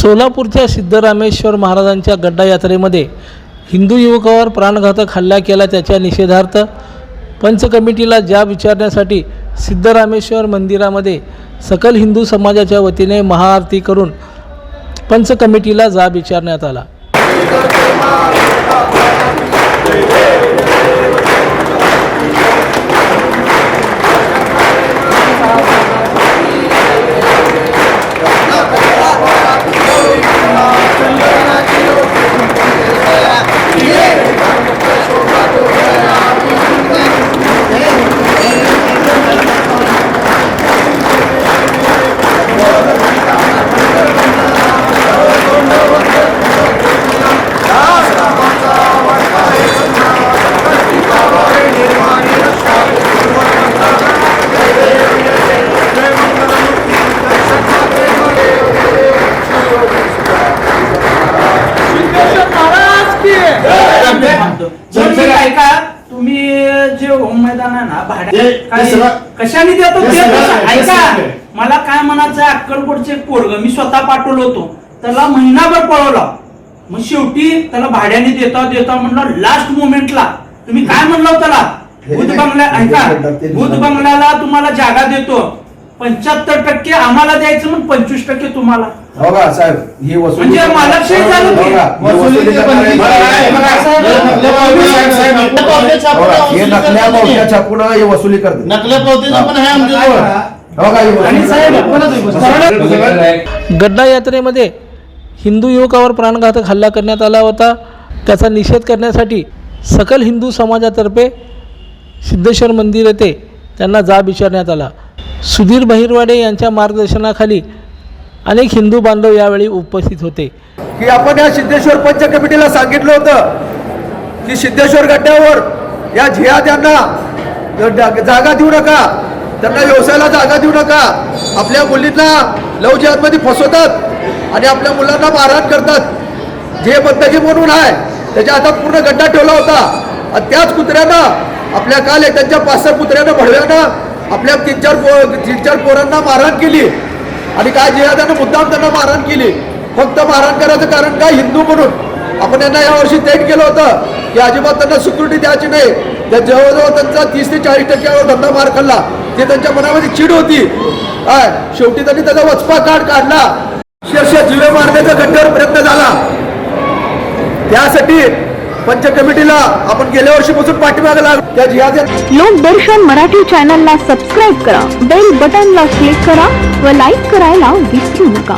सोलापूरच्या सिद्धरामेश्वर महाराजांच्या गड्डा यात्रेमध्ये हिंदू युवकावर प्राणघातक हल्ला केला त्याच्या निषेधार्थ पंच कमिटीला जाब विचारण्यासाठी सिद्धरामेश्वर मंदिरामध्ये सकल हिंदू समाजाच्या वतीने महाआरती करून पंच कमिटीला जाब विचारण्यात आला. तुम्ही काय का तुम्ही जे होम मैदान आहे ना भाड्या ते- काय- ते सगळं- कशाने देतो? ते ते सगळं- कसं- ते ऐका सगळं. मला काय म्हणायचं आहे, अक्कलकोटचे एक पोरग मी स्वतः पाठवलं होतो. त्याला महिनाभर पळवला. मग शेवटी त्याला भाड्याने देता देता म्हणलं लास्ट मोमेंटला तुम्ही काय म्हणलं त्याला? हे भूत नाही- बंगल्या हे ऐका म्हणतात ते भूत दुसरं. बंगल्याला तुम्हाला जागा देतो. पंच्याहत्तर टक्के आम्हाला द्यायचं मग पंचवीस टक्के तुम्हाला. हो का साहेब ही वसुली म्हणजे मालकशाही झाली ती. का? ही वसुली करणारे- बघा, बघा, साहेब, हो नकल्या पावत्या. छापून हे वसुली करते नकल्या पावत्याचं पण आहे आमच्याजवळ हो ही गड्डा यात्रेमध्ये हिंदू युवकावर प्राणघातक हल्ला करण्यात आला होता. त्याचा निषेध करण्यासाठी सकल हिंदू समाजातर्फे सिद्धेश्वर मंदिर येथे त्यांना जाब विचारण्यात आला. सुधीर बहिरवाडे यांच्या मार्गदर्शनाखाली अनेक हिंदू बांधव यावेळी उपस्थित होते. की आपण या सिद्धेश्वर पंच कमिटीला सांगितलं होतं की सिद्धेश्वर गड्ड्यावर या झिया जागा देऊ नका. त्यांना व्यवसायाला जागा देऊ नका. आपल्या मुलींना लव जिहादमध्ये फसवतात आणि आपल्या मुलांना मारहाण करतात. जे बंदगी म्हणून आहे त्याच्या हातात पूर्ण गड्डा ठेवला होता. आणि त्याच कुत्र्यानं आपल्या काल त्यांच्या पाच सहा कुत्र्यानं भडव्यानं आपल्या तीन चार पो तीन चार पोरांना मारहाण केली. आणि काय जिहादानं मुद्दाम त्यांना मारहाण केली. फक्त मारहाण करायचं कारण काय? हिंदू म्हणून. आपण यांना यावर्षी थेट केलं होतं की अजिबात त्यांना सिक्युरिटी द्यायची नाही. त्या जवळजवळ त्यांचा तीस ते चाळीस टक्क्यावर धंदा मार खाल्ला. ते त्यांच्या मनामध्ये चिड होती. काय शेवटी त्यांनी त्याचा वचपा कार्ड काढला. अक्षरशः जिवे मारण्याचा गड्ड्यावर प्रयत्न झाला. त्यासाठी पंच कमिटीला आपण गेल्या वर्षीपासून पाठीमागे लागलो. त्या जिहाद्या लोकदर्शन मराठी चॅनलला सबस्क्राईब करा. बेल बटनला क्लिक करा व लाईक करायला विसरू नका.